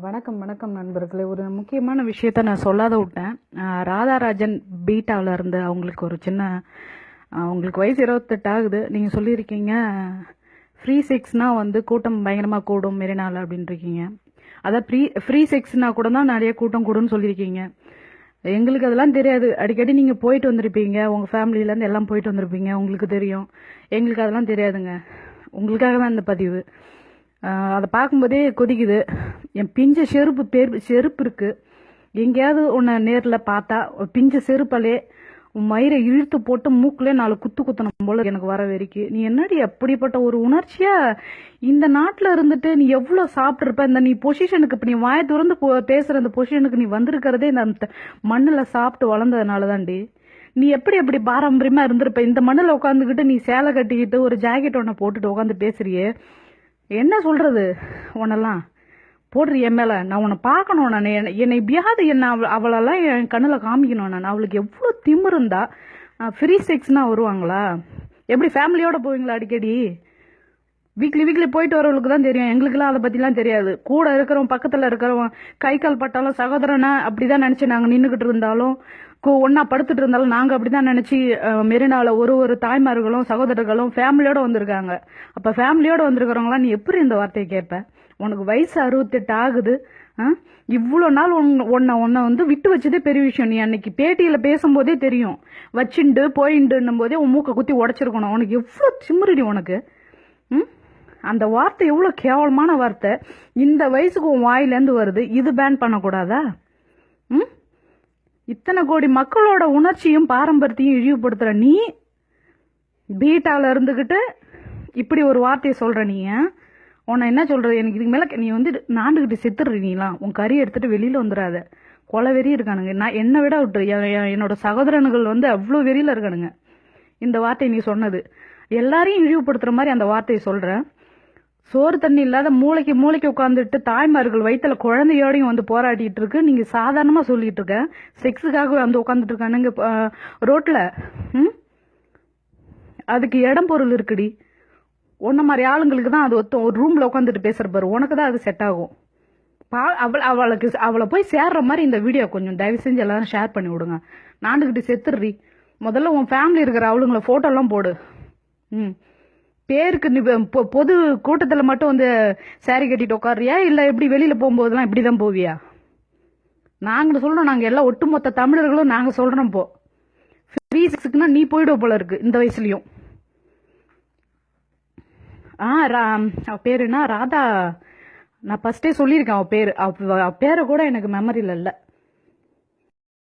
வணக்கம் வணக்கம் நண்பர்களே. ஒரு முக்கியமான விஷயத்த நான் சொல்லாத விட்டேன். ராதாராஜன் பீட்டாவில் இருந்து அவங்களுக்கு ஒரு சின்ன அவங்களுக்கு வயசு இருபத்தெட்டு ஆகுது. நீங்கள் சொல்லியிருக்கீங்க ஃப்ரீ செக்ஸ்னால் வந்து கூட்டம் பயங்கரமாக கூடும் மெரினால் அப்படின்ட்டுருக்கீங்க அதான் ஃப்ரீ ஃப்ரீ செக்ஸ்னா கூட தான் நிறைய கூட்டம் கூடும்னு சொல்லியிருக்கீங்க. எங்களுக்கு அதெல்லாம் தெரியாது. அடிக்கடி நீங்கள் போயிட்டு வந்திருப்பீங்க. உங்கள் ஃபேமிலியிலேருந்து எல்லாம் போயிட்டு வந்திருப்பீங்க. உங்களுக்கு தெரியும். எங்களுக்கு அதெல்லாம் தெரியாதுங்க. உங்களுக்காக தான் இந்த பதிவு. அதை பார்க்கும்போதே கொதிக்குது. என் பிஞ்ச செருப்பு பேர் செருப்பு இருக்குது எங்கேயாவது உன்னை நேரில் பார்த்தா பிஞ்ச செருப்பாலே உன் மயிரை இழுத்து போட்டு மூக்கில் நாலு குத்து குத்தணும் போல எனக்கு வர வரைக்கும். நீ என்னடி அப்படிப்பட்ட ஒரு உணர்ச்சியா? இந்த நாட்டில் இருந்துட்டு நீ எவ்வளோ சாப்பிட்ருப்ப இந்த நீ பொசிஷனுக்கு இப்போ நீ வாய திறந்து போ- அந்த பொசிஷனுக்கு நீ வந்திருக்கிறதே இந்த மண்ணில் சாப்பிட்டு வளர்ந்ததுனால தான்டி நீ எப்படி எப்படி பாரம்பரியமாக இருந்திருப்ப? இந்த மண்ணில் உட்காந்துக்கிட்டு நீ சேலை கட்டிக்கிட்டு ஒரு ஜாக்கெட் ஒன்று போட்டுட்டு உட்காந்து பேசுறியே. என்ன சொல்கிறது உன்னெல்லாம்? போடுற என் நான் உன்னை பார்க்கணும் நான். என்னை- என்னை எப்படியாவது என்ன அவளெல்லாம் என் கண்ணில் காமிக்கணும் நான். அவளுக்கு எவ்வளோ திமிருந்தா ஃப்ரீ செக்ஸ்னால் வருவாங்களா? எப்படி ஃபேமிலியோடு போவீங்களா அடிக்கடி? வீக்லி வீக்லி போயிட்டு வரவங்களுக்கு தான் தெரியும். எங்களுக்குலாம் அதை பற்றிலாம் தெரியாது. கூட இருக்கிறவன் பக்கத்தில் இருக்கிறவன் கை கால் பட்டாலும் சகோதரனா அப்படிதான் நினச்சி நாங்கள் நின்றுக்கிட்டு இருந்தாலும் ஒன்றா படுத்துட்டு இருந்தாலும் நாங்கள் அப்படி தான் நினச்சி மெரினாவில் ஒரு ஒரு தாய்மார்களும் சகோதரர்களும் ஃபேமிலியோடு வந்திருக்காங்க. அப்போ ஃபேமிலியோடு வந்திருக்கிறவங்களாம் நீ எப்படி இந்த வார்த்தையை கேட்ப? உனக்கு வயசு அறுபத்தெட்டு ஆகுது. இவ்வளோ நாள் உன்- உன்னை உன்னை வந்து விட்டு வச்சதே பெரிய விஷயம். நீ அன்னைக்கு பேட்டியில் பேசும்போதே தெரியும். வச்சுண்டு போயிண்டுன்னும் போதே உன் மூக்கை குத்தி உடச்சிருக்கணும். உனக்கு எவ்வளோ சிம்முறடி உனக்கு? ம்? அந்த வார்த்தை எவ்வளோ கேவலமான வார்த்தை? இந்த வயசுக்கு உன் வாயிலேருந்து வருது இது பேன் பண்ணக்கூடாதா? ம்? இத்தனை கோடி மக்களோட உணர்ச்சியும் பாரம்பரியத்தையும் இழிவுபடுத்துகிற நீ பீட்டாவில் இருந்துக்கிட்டு இப்படி ஒரு வார்த்தையை சொல்கிற நீ உன்னை என்ன சொல்கிறது எனக்கு இதுக்கு மேலே நீ வந்து நாண்டுக்கிட்டு செத்துடுற நீலாம் உன் கறி எடுத்துகிட்டு வெளியில் வந்துடாத கொலை வெறி இருக்கானுங்க. நான் என்னை விட விட்டு என்னோட சகோதரனுகள் வந்து அவ்வளோ வெறியில் இருக்கானுங்க. இந்த வார்த்தை நீ சொன்னது. எல்லாரையும் இழிவுபடுத்துகிற மாதிரி அந்த வார்த்தையை சொல்கிறேன் சோறு தண்ணி இல்லாத மூளைக்கு மூளைக்கு உட்காந்துட்டு தாய்மார்கள் வயிற்றுல குழந்தையோடையும் வந்து போராடிட்டு இருக்கு. நீங்க சாதாரணமா சொல்லிட்டு இருக்க. செக்ஸுக்காக வந்து உட்காந்துட்டு இருக்கானுங்க ரோட்ல ம்? அதுக்கு இடம் பொருள் இருக்குடி. உன்ன மாதிரி ஆளுங்களுக்கு தான் அது ஒத்தம் ஒரு ரூம்ல உட்காந்துட்டு பேசுற பாரு. உனக்கு தான் அது செட் ஆகும். பா அவள் அவளுக்கு அவளை போய் சேர்ற மாதிரி இந்த வீடியோ கொஞ்சம் தயவு செஞ்சு எல்லாரும் ஷேர் பண்ணி விடுங்க. நாண்டுகிட்டு செத்துடுறி. முதல்ல உன் ஃபேமிலி இருக்கிற அவளுங்களை ஃபோட்டோலாம் போடு. ம். பேருக்கு நீ பொ- பொது கூட்டத்தில் மட்டும் வந்து சேரீ கட்டிட்டு உட்காருறியா? இல்லை எப்படி வெளியில் போகும்போதெல்லாம் இப்படி தான் போவியா? நாங்கள் சொல்கிறோம் நாங்கள் எல்லாம் ஒட்டுமொத்த தமிழர்களும் நாங்கள் சொல்கிறோம் இப்போ ஃப்ரீ நீ போயிடுவ போல இருக்கு இந்த வயசுலையும். ஆ ரா அவ பேர் ராதா. நான் ஃபஸ்ட்டே சொல்லியிருக்கேன் அவள் பேர். அவ அவ பேரை கூட எனக்கு மெமரியில் இல்லை.